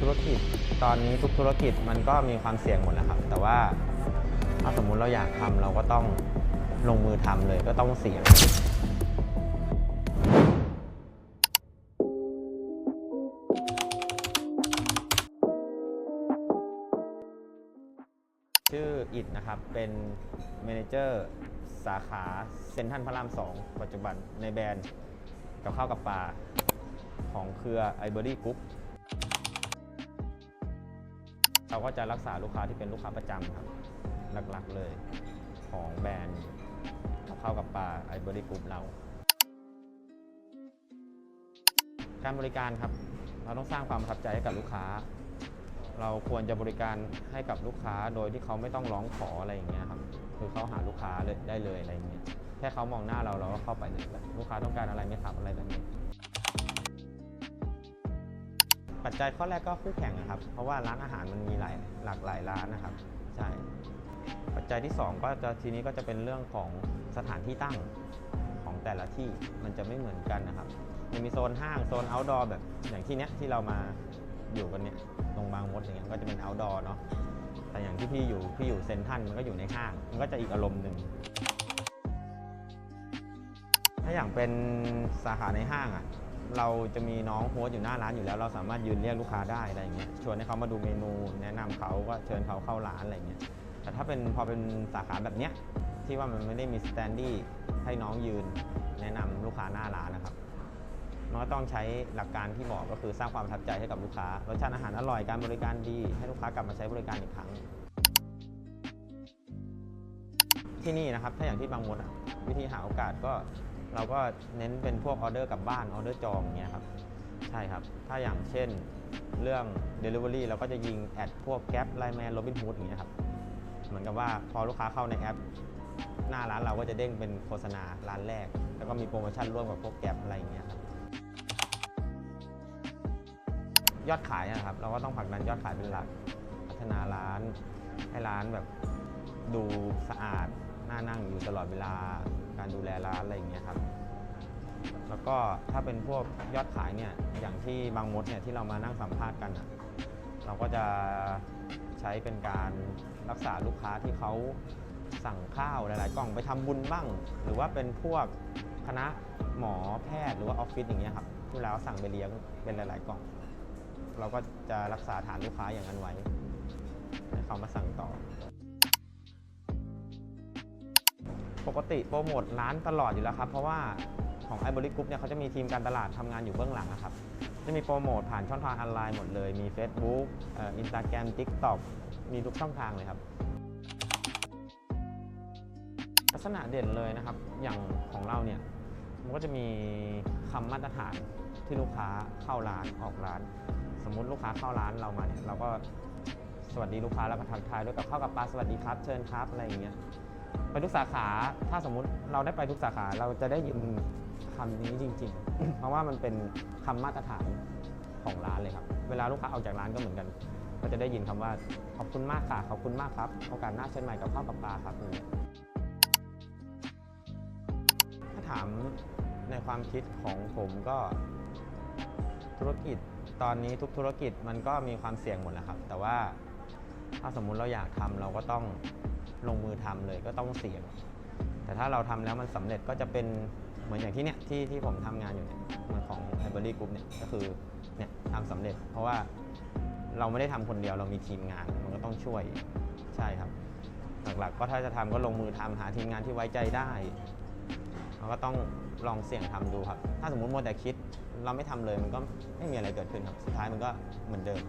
ธุรกิจตอนนี้ทุกธุรกิจมันก็มีความเสี่ยงหมดแหล้วครับ แต่ว่าถ้าสมมุติเราอยากทำเราก็ต้องลงมือทำเลยก็ต้องเสี่ยงชื่ออิดนะครับ เป็นเมนเจอร์สาขาเซ็นทรัลพระราม 2 ปัจจุบันในแบรนด์กับข้าวกับปลาของเครือไอเบอรี่กรุ๊ป เราก็จะรักษาลูกค้าที่เป็นลูกค้าประจำครับ หลักๆเลยของแบรนด์กับข้ากับปลาไอเบอรี่กรุ๊ปเรา การบริการครับ เราต้องสร้างความประทับใจให้กับลูกค้า เราควรจะบริการให้กับลูกค้าโดยที่เขาไม่ต้องร้องขออะไรอย่างเงี้ยครับคือเขาหาลูกค้าเลยได้เลยอะไรอย่างเงี้ยแค่เขามองหน้าเราเราก็เข้าไปเลยลูกค้าต้องการอะไรไม่ถามอะไรแบบนี้ ปัจจัยข้อแรกก็คู่แข่งนะครับ เพราะว่าร้านอาหารมันมีหลายหลากหลายร้านนะครับใช่ปัจจัยที่ 2 ก็จะทีนี้ก็จะเป็นเรื่องของสถานที่ตั้งของแต่ละที่มันจะไม่เหมือนกันนะครับมันมีโซนห้างโซน outdoor แบบอย่างที่เนี้ยที่เรามาอยู่กันเนี่ยตรงบางมดอย่างเงี้ยก็จะเป็น outdoor เนาะแต่อย่างที่พี่อยู่พี่อยู่เซนทรันมันก็อยู่ในห้าง มันก็จะอีกอารมณ์หนึ่งถ้าอย่างเป็นสาขาในห้างอะ เราจะมีน้องโฮสต์อยู่หน้าร้านอยู่แล้ว เราสามารถยืนเรียกลูกค้าได้อะไรอย่างเงี้ยชวนให้เขามาดูเมนู แนะนำเขาก็เชิญเขาเข้าร้านอะไรอย่างเงี้ยแต่ถ้าเป็นพอเป็นสาขาแบบเนี้ยที่ว่ามันไม่ได้มีสแตนดี้ให้น้องยืน แนะนำลูกค้าหน้าร้านนะครับมันก็ต้องใช้หลักการที่บอกก็คือสร้างความประทับใจให้กับลูกค้ารสชาติอาหารอร่อยการบริการดี ให้ลูกค้ากลับมาใช้บริการอีกครั้ง ที่นี่นะครับถ้าอย่างที่บางมดอะวิธีหาโอกาสก็ เราก็เน้นเป็นพวกออเดอร์กลับบ้านออเดอร์จองเงี้ยครับใช่ครับ ถ้าอย่างเช่นเรื่อง Delivery เราก็จะยิงแอดพวกแก๊ปไลแมนโรบินฮูดอย่างเงี้ยครับเหมือนกับว่าพอลูกค้าเข้าในแอป หน้าร้านเราก็จะเด้งเป็นโฆษณาร้านแรก แล้วก็มีโปรโมชั่นร่วมกับพวกแกร็บอะไรอย่างเงี้ยครับยอดขายนะครับเราก็ต้องผลักดันยอดขายเป็นหลัก พัฒนาร้านให้ร้านแบบดูสะอาดน่านั่งอยู่ตลอดเวลา การดูแลร้านอะไรอย่างเงี้ยครับ แล้วก็ถ้าเป็นพวกยอดขายเนี่ยอย่างที่บางมดเนี่ยที่เรามานั่งสัมภาษณ์กันอะเราก็จะใช้เป็นการรักษาลูกค้าที่เขาสั่งข้าวหลาย ๆ กล่องไปทำบุญบ้าง หรือว่าเป็นพวกคณะหมอแพทย์หรือว่าออฟฟิศอย่างเงี้ยครับที่เราสั่งไปเลี้ยงเป็นหลาย ๆ กล่อง เราก็จะรักษาฐานลูกค้าอย่างนั้นไว้ให้เขามาสั่งต่อ ปกติโปรโมทร้านตลอดอยู่แล้วครับ เพราะว่าของไอบริกรุ๊ปเนี่ยเขาจะมีทีมการตลาดทำงานอยู่เบื้องหลังนะครับ จะมีโปรโมทผ่านช่องทางออนไลน์หมดเลย มี Facebook อินสตาแกรม TikTok มีทุกช่องทางเลยครับ ลักษณะเด่นเลยนะครับ อย่างของเราเนี่ย มันก็จะมีคำมาตรฐานที่ลูกค้าเข้าร้านออกร้าน สมมุติลูกค้าเข้าร้านเรามาเนี่ยเราก็สวัสดีลูกค้าแล้วก็ทักทายด้วยกับข้าวกับปลาสวัสดีครับเชิญครับอะไรอย่างเงี้ย ไปทุกสาขาถ้าสมมุติเราได้ไปทุกสาขาเราจะได้ยินคำนี้จริง ๆ เพราะว่ามันเป็นคำมาตรฐานของร้านเลยครับ เวลาลูกค้าออกจากร้านก็เหมือนกัน ก็จะได้ยินคำว่าขอบคุณมากค่ะขอบคุณมากครับโอกาสหน้าเชิญใหม่กับข้าวกับปลาครับอย่างเงี้ยถ้าถามในความคิดของผมก็ธุรกิจตอนนี้ทุกธุรกิจมันก็มีความเสี่ยงหมดแหละครับ แต่ว่าถ้าสมมุติเราอยากทำเราก็ต้อง ลงมือทำเลยก็ต้องเสี่ยง แต่ถ้าเราทำแล้วมันสำเร็จก็จะเป็นเหมือนอย่างที่เนี่ยที่ที่ผมทำงานอยู่เนี่ยมือนของ i b e r y Group เนี่ยก็คือเนี่ยทำสำเร็จ เพราะว่าเราไม่ได้ทำคนเดียวเรามีทีมงานมันก็ต้องช่วยใช่ครับ หลักๆก็ถ้าจะทำก็ลงมือทำหาทีมงานที่ไว้ใจได้เราก็ต้องลองเสี่ยงทำดูครับ ถ้าสมมุติมัวแต่คิดเราไม่ทำเลยมันก็ไม่มีอะไรเกิดขึ้นครับ สุดท้ายมันก็เหมือนเดิม